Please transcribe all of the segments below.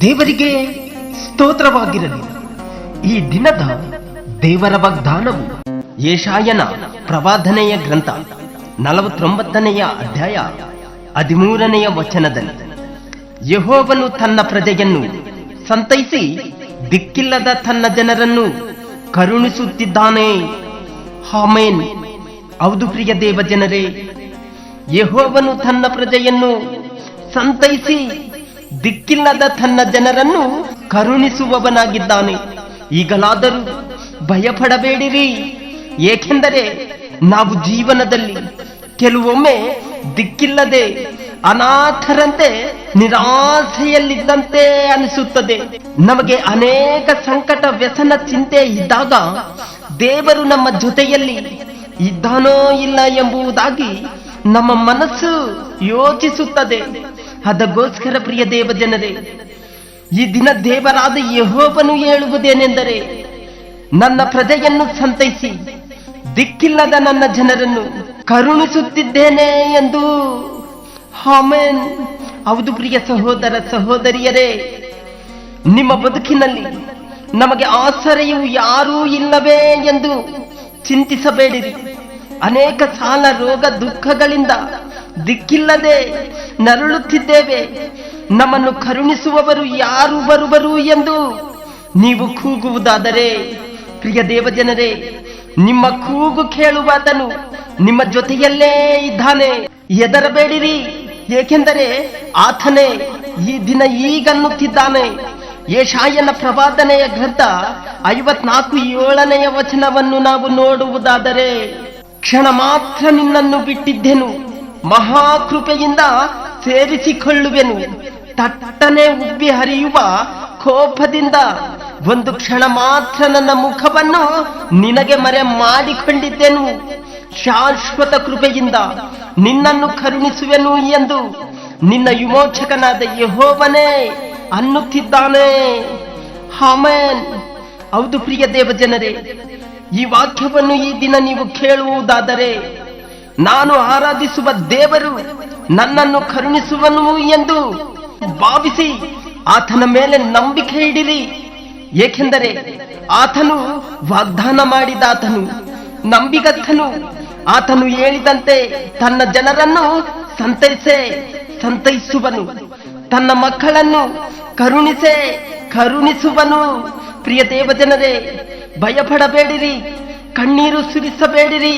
ದೇವರಿಗೆ ಸ್ತೋತ್ರವಾಗಿರಲಿ. ಈ ದಿನದ ದೇವರ ವಾಗ್ದಾನವು ಯೇಷಾಯನ ಪ್ರವಾದನೆಯ ಗ್ರಂಥ ನಲವತ್ತೊಂಬತ್ತನೆಯ ಅಧ್ಯಾಯ ಹದಿಮೂರನೆಯ ವಚನದಲ್ಲಿ. ಯಹೋವನು ತನ್ನ ಪ್ರಜೆಯನ್ನು ಸಂತೈಸಿ ದಿಕ್ಕಿಲ್ಲದ ತನ್ನ ಜನರನ್ನು ಕರುಣಿಸುತ್ತಿದ್ದಾನೆ. ಹಾಮೇನ್ ಹೌದು ಪ್ರಿಯ ದೇವ ಜನರೇ ಯಹೋವನು ತನ್ನ ಪ್ರಜೆಯನ್ನು ಸಂತೈಸಿ ದಿಕ್ಕಿಲ್ಲದ ತನ್ನ ಜನರನ್ನು ಕರುಣಿಸುವವನಾಗಿದ್ದಾನೆ. ಈಗಲಾದರೂ ಭಯಪಡಬೇಡಿರಿ. ಏಕೆಂದರೆ ನಾವು ಜೀವನದಲ್ಲಿ ಕೆಲವೊಮ್ಮೆ ದಿಕ್ಕಿಲ್ಲದೆ, ಅನಾಥರಂತೆ, ನಿರಾಸೆಯಲ್ಲಿದ್ದಂತೆ ಅನಿಸುತ್ತದೆ. ನಮಗೆ ಅನೇಕ ಸಂಕಟ ವ್ಯಸನ ಚಿಂತೆ ಇದ್ದಾಗ ದೇವರು ನಮ್ಮ ಜೊತೆಯಲ್ಲಿ ಇದ್ದಾನೋ ಇಲ್ಲ ಎಂಬುದಾಗಿ ನಮ್ಮ ಮನಸ್ಸು ಯೋಚಿಸುತ್ತದೆ. ಅದಕ್ಕೋಸ್ಕರ ಪ್ರಿಯ ದೇವ ಜನರೇ ಈ ದಿನ ದೇವರಾದ ಯಹೋಬನು ಹೇಳುವುದೇನೆಂದರೆ, ನನ್ನ ಪ್ರಜೆಯನ್ನು ಸಂತೈಸಿ, ದಿಕ್ಕಿಲ್ಲದ ನನ್ನ ಜನರನ್ನು ಕರುಣಿಸುತ್ತಿದ್ದೇನೆ ಎಂದು. ಹಾಮೇನ್ ಹೌದು ಪ್ರಿಯ ಸಹೋದರ ಸಹೋದರಿಯರೇ, ನಿಮ್ಮ ಬದುಕಿನಲ್ಲಿ ನಮಗೆ ಆಸರೆಯು ಯಾರೂ ಇಲ್ಲವೇ ಎಂದು ಚಿಂತಿಸಬೇಡಿರಿ ಅನೇಕ ಸಾಲ ರೋಗ ದುಃಖಗಳಿಂದ ದಿಕ್ಕಿಲ್ಲದೆ ನರಳುತ್ತಿದ್ದೇವೆ. ನಮ್ಮನ್ನು ಕರುಣಿಸುವವರು ಯಾರು ಬರುವರು ಎಂದು ನೀವು ಕೂಗುವುದಾದರೆ, ಪ್ರಿಯ ದೇವಜನರೇ, ನಿಮ್ಮ ಕೂಗು ಕೇಳುವಾತನು ನಿಮ್ಮ ಜೊತೆಯಲ್ಲೇ ಇದ್ದಾನೆ. ಎದರಬೇಡಿರಿ ಏಕೆಂದರೆ ಆತನೇ ಈ ದಿನ ಈಗನ್ನುತ್ತಿದ್ದಾನೆ ಯಶಾಯನ ಪ್ರವಾದನೆಯ ಗ್ರಂಥ ಐವತ್ನಾಲ್ಕು ಏಳನೆಯ ವಚನವನ್ನು ನಾವು ನೋಡುವುದಾದರೆ, ಕ್ಷಣ ಮಾತ್ರ ನಿನ್ನನ್ನು ಬಿಟ್ಟಿದ್ದೆನು, ಮಹಾಕೃಪೆಯಿಂದ ಸೇರಿಸಿಕೊಳ್ಳುವೆನು. ತಟ್ಟನೆ ಉಬ್ಬಿ ಹರಿಯುವ ಕೋಪದಿಂದ ಒಂದು ಕ್ಷಣ ಮಾತ್ರ ನನ್ನ ಮುಖವನ್ನು ನಿನಗೆ ಮರೆ ಮಾಡಿಕೊಂಡಿದ್ದೆನು. ಶಾಶ್ವತ ಕೃಪೆಯಿಂದ ನಿನ್ನನ್ನು ಕರುಣಿಸುವೆನು ಎಂದು ನಿನ್ನ ವಿಮೋಚಕನಾದ ಯಹೋವನೇ ಅನ್ನುತ್ತಿದ್ದಾನೆ. ಹಾಮೇನ್ ಹೌದು ಪ್ರಿಯ ದೇವ ಜನರೇ ಈ ವಾಕ್ಯವನ್ನು ಈ ದಿನ ನೀವು ಕೇಳುವುದಾದರೆ, ನಾನು ಆರಾಧಿಸುವ ದೇವರು ನನ್ನನ್ನು ಕರುಣಿಸುವನು ಎಂದು ಭಾವಿಸಿ ಆತನ ಮೇಲೆ ನಂಬಿಕೆ ಇಡಿರಿ. ಏಕೆಂದರೆ ಆತನು ವಾಗ್ದಾನ ಮಾಡಿದಾತನು, ನಂಬಿಗತ್ತನು. ಆತನು ಹೇಳಿದಂತೆ ತನ್ನ ಜನರನ್ನು ಸಂತೈಸೆ, ಸಂತೈಸುವನು. ತನ್ನ ಮಕ್ಕಳನ್ನು ಕರುಣಿಸೆ, ಕರುಣಿಸುವನು. ಪ್ರಿಯ ದೇವಜನರೇ, ಭಯಪಡಬೇಡಿರಿ, ಕಣ್ಣೀರು ಸುರಿಸಬೇಡಿರಿ.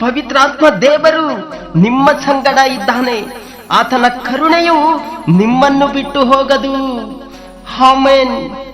ಪವಿತ್ರಾತ್ಮ ದೇವರು ನಿಮ್ಮ ಸಂಗಡ ಇದ್ದಾನೆ. ಆತನ ಕರುಣೆಯು ನಿಮ್ಮನ್ನು ಬಿಟ್ಟು ಹೋಗದು. ಹಾಮೇನ್